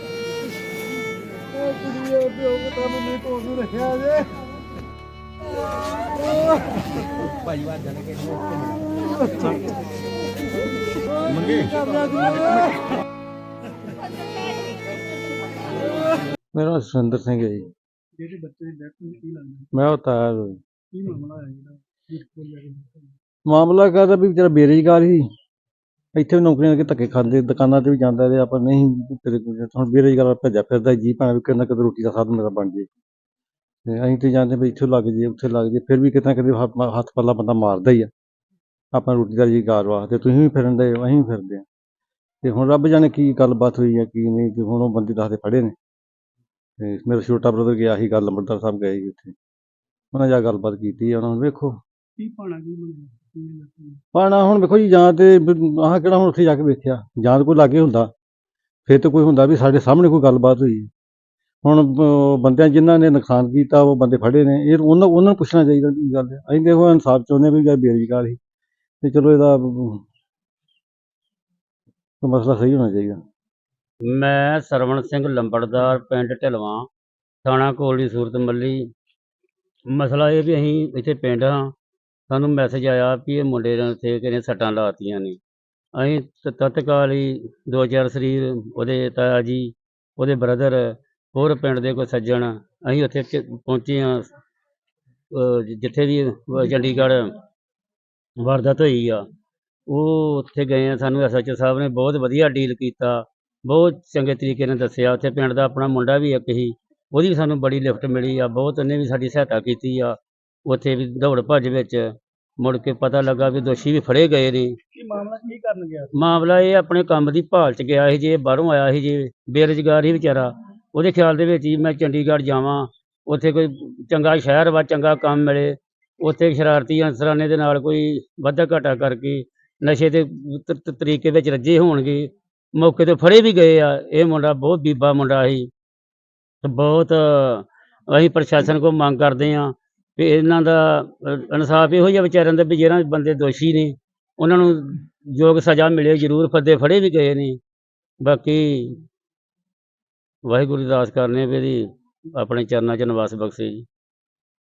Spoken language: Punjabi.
ਉਹ ਕੁੜੀਏ ਪਿਓ ਪੁੱਤਾਂ ਨੂੰ ਨਹੀਂ ਕੋਲ ਰੱਖਿਆ ਜੇ ਭਾਈ ਵਾਰ ਜਾਣੇ ਕਿ ਮੰਗੇ ਮੇਰਾ ਨਾਮ ਸੁਰਿੰਦਰ ਸਿੰਘ ਹੈ ਜੀ। ਜਿਹੜੇ ਬੱਚੇ ਦੀ ਡੈਥ ਹੋਈ ਕੀ ਲੱਗਦਾ? ਮੈਂ ਉਹ ਤਾਇਆ ਕੀ ਮਾਮਲਾ ਹੈ ਜਿਹੜਾ? ਜਿਸ ਕੋਲ ਲੈ ਕੇ? ਮਾਮਲਾ ਕਰਦਾ ਵੀ ਵਿਚਾਰਾ ਬੇਰੁਜ਼ਗਾਰ ਸੀ। ਇੱਥੇ ਵੀ ਨੌਕਰੀਆਂ ਕੇ ਧੱਕੇ ਖਾਂਦੇ, ਦੁਕਾਨਾਂ ਤੇ ਵੀ ਜਾਂਦਾ ਰਿਹਾ। ਆਪਾਂ ਨਹੀਂ ਤੇਰੇ ਕੋਲ ਹੁਣ ਬੇਰੁਜ਼ਗਾਰ ਭੱਜਾ ਫਿਰਦਾ ਜੀ ਭਾਵੇਂ ਵੀ ਕਿੰਨਾ ਕਦੇ ਰੋਟੀ ਦਾ ਸਾਧਨ ਮੇਰਾ ਬਣ ਜੇ। ਤੇ ਅਸੀਂ ਤੇ ਜਾਂਦੇ ਵੀ ਇੱਥੇ ਲੱਗ ਜੇ, ਉੱਥੇ ਲੱਗ ਜੇ, ਫਿਰ ਵੀ ਕਿਤੇ ਨਾ ਕਿਤੇ ਹੱਥ ਹੱਥ ਪੱਲਾ ਬੰਦਾ ਮਾਰਦਾ ਹੀ ਆ। ਆਪਾਂ ਰੋਟੀ ਦਾ ਜੀ ਰੁਜ਼ਗਾਰ ਵਾਸਤੇ ਤੁਸੀਂ ਵੀ ਫਿਰਨ ਦੇ ਅਸੀਂ ਵੀ ਫਿਰਦੇ ਆ ਤੇ ਹੁਣ ਰੱਬ ਜਾਣੇ ਕੀ ਗੱਲਬਾਤ ਹੋਈ ਆ, ਕੀ ਨਹੀਂ, ਤੇ ਹੁਣ ਉਹ ਬੰਦੇ ਦੱਸਦੇ ਫੜੇ ਨੇ। ਤੇ ਮੇਰਾ ਛੋਟਾ ਬ੍ਰਦਰ ਗਿਆ ਸੀ, ਗੱਲ ਅੰਮ੍ਰਿਤਸਰ ਸਾਹਿਬ ਗਏ ਸੀ ਉੱਥੇ। ਉਹਨਾਂ ਜਾ ਗੱਲਬਾਤ ਕੀਤੀ ਆ, ਉਹਨਾਂ ਨੂੰ ਵੇਖੋ। ਕੀ ਪਾਣਾ ਕੀ ਬਣਿਆ ਕੀ ਲੱਗਦਾ ਪਾਣਾ ਹੁਣ ਵੇਖੋ ਜੀ ਜਾਂ ਤੇ ਆਹ ਕਿਹੜਾ ਹੁਣ ਉੱਥੇ ਜਾ ਕੇ ਵੇਖਿਆ। ਜਾਂ ਤਾਂ ਕੋਈ ਲਾਗੇ ਹੁੰਦਾ। ਫਿਰ ਤਾਂ ਕੋਈ ਹੁੰਦਾ ਵੀ ਸਾਡੇ ਸਾਹਮਣੇ ਕੋਈ ਗੱਲਬਾਤ ਹੋਈ। ਹੁਣ ਬੰਦਿਆਂ ਜਿਨ੍ਹਾਂ ਨੇ ਨੁਕਸਾਨ ਕੀਤਾ ਉਹ ਬੰਦੇ ਫੜੇ ਨੇ। ਇਹ ਉਹਨਾਂ ਉਹਨਾਂ ਨੂੰ ਪੁੱਛਣਾ ਚਾਹੀਦਾ ਕੀ ਗੱਲ ਹੈ। ਅਸੀਂ ਦੇਖੋ ਇਨਸਾਫ ਚਾਹੁੰਦੇ ਵੀ ਜਾਂ ਬੇਰੁਜ਼ਗਾਰ ਸੀ ਤੇ ਚਲੋ ਇਹਦਾ ਕੋਈ ਮਸਲਾ ਸਹੀ ਹੋਣਾ ਚਾਹੀਦਾ। ਮੈਂ ਸਰਵਣ ਸਿੰਘ ਲੰਬੜਦਾਰ ਪਿੰਡ ਢਲਵਾਂ ਥਾਣਾ ਕੋਲੀ ਸੂਰਤ ਮੱਲੀ ਮਸਲਾ ਇਹ ਵੀ ਅਸੀਂ ਇੱਥੇ ਪਿੰਡ ਹਾਂ। ਸਾਨੂੰ ਮੈਸੇਜ ਆਇਆ ਵੀ ਇਹ ਮੁੰਡੇ ਨੇ ਉੱਥੇ ਕਿਨੇ ਸੱਟਾਂ ਲਾਤੀਆਂ ਨੇ। ਅਸੀਂ ਤ- ਤਤਕਾਲ ਹੀ ਦੋ ਚਾਰ ਸਰੀਰ ਉਹਦੇ ਤਾਇਆ ਜੀ, ਉਹਦੇ ਬ੍ਰਦਰ ਹੋਰ ਪਿੰਡ ਦੇ ਕੋਈ ਸੱਜਣ ਅਸੀਂ ਉੱਥੇ ਚ- ਪਹੁੰਚੇ ਹਾਂ। ਅਹ ਜ- ਜਿੱਥੇ ਵੀ ਅਹ ਚੰਡੀਗੜ੍ਹ ਵਾਰਦਾਤ ਹੋਈ ਆ, ਉਹ ਉੱਥੇ ਗਏ ਆ। ਸਾਨੂੰ ਐਸਐਚਓ ਸਾਹਿਬ ਨੇ ਬਹੁਤ ਵਧੀਆ ਡੀਲ ਕੀਤਾ, ਬਹੁਤ ਚੰਗੇ ਤਰੀਕੇ ਨਾਲ ਦੱਸਿਆ। ਉੱਥੇ ਪਿੰਡ ਦਾ ਆਪਣਾ ਮੁੰਡਾ ਵੀ ਇੱਕ ਸੀ, ਉਹਦੀ ਵੀ ਸਾਨੂੰ ਬੜੀ ਲਿਫਟ ਮਿਲੀ ਆ, ਬਹੁਤ ਉਹਨੇ ਵੀ ਸਾਡੀ ਸਹਾਇਤਾ ਕੀਤੀ ਆ। ਉੱਥੇ ਵੀ ਦੌੜ ਭੱਜ ਵਿੱਚ ਮੁੜ ਕੇ ਪਤਾ ਲੱਗਾ ਵੀ ਦੋਸ਼ੀ ਵੀ ਫੜੇ ਗਏ ਨੇ। ਕੀ ਮਾਮਲਾ ਕੀ ਕਰਨ ਗਿਆ ਮਾਮਲਾ ਇਹ ਆਪਣੇ ਕੰਮ ਦੀ ਭਾਲ 'ਚ ਗਿਆ ਸੀ ਜੇ ਬਾਹਰੋਂ ਆਇਆ ਸੀ ਜੇ ਬੇਰੁਜ਼ਗਾਰ ਹੀ ਵਿਚਾਰਾ। ਉਹਦੇ ਖਿਆਲ ਦੇ ਵਿੱਚ ਹੀ ਮੈਂ ਚੰਡੀਗੜ੍ਹ ਜਾਵਾਂ ਉੱਥੇ ਕੋਈ ਚੰਗਾ ਸ਼ਹਿਰ ਵਾ ਚੰਗਾ ਕੰਮ ਮਿਲੇ ਉੱਥੇ ਸ਼ਰਾਰਤੀ ਅਨਸਰਾਨੇ ਦੇ ਨਾਲ ਕੋਈ ਵਾਧਾ ਘਾਟਾ ਕਰਕੇ ਨਸ਼ੇ ਦੇ ਤਰੀਕੇ ਵਿੱਚ ਰੱਜੇ ਹੋਣਗੇ ਮੌਕੇ ਤੇ ਫੜੇ ਵੀ ਗਏ ਆ। ਇਹ ਮੁੰਡਾ ਬਹੁਤ ਬੀਬਾ ਮੁੰਡਾ ਸੀ। ਬਹੁਤ ਅਸੀਂ ਪ੍ਰਸ਼ਾਸਨ ਕੋਲ ਮੰਗ ਕਰਦੇ ਆ ਵੀ ਇਹਨਾਂ ਦਾ ਇਨਸਾਫ ਇਹੋ ਜਿਹਾ ਵਿਚਾਰਿਆਂ ਦਾ ਵੀ ਜਿਹੜਾ ਬੰਦੇ ਦੋਸ਼ੀ ਨੇ, ਉਹਨਾਂ ਨੂੰ ਯੋਗ ਸਜ਼ਾ ਮਿਲੇ, ਜ਼ਰੂਰ ਫੱਦੇ ਫੜੇ ਵੀ ਗਏ ਨੇ। ਬਾਕੀ ਵਾਹਿਗੁਰੂ ਦੀ ਅਰਦਾਸ ਕਰਨੇ ਵੀ ਇਹਦੀ ਆਪਣੇ ਚਰਨਾਂ 'ਚ ਨਿਵਾਸ ਬਖਸ਼ੇ ਜੀ।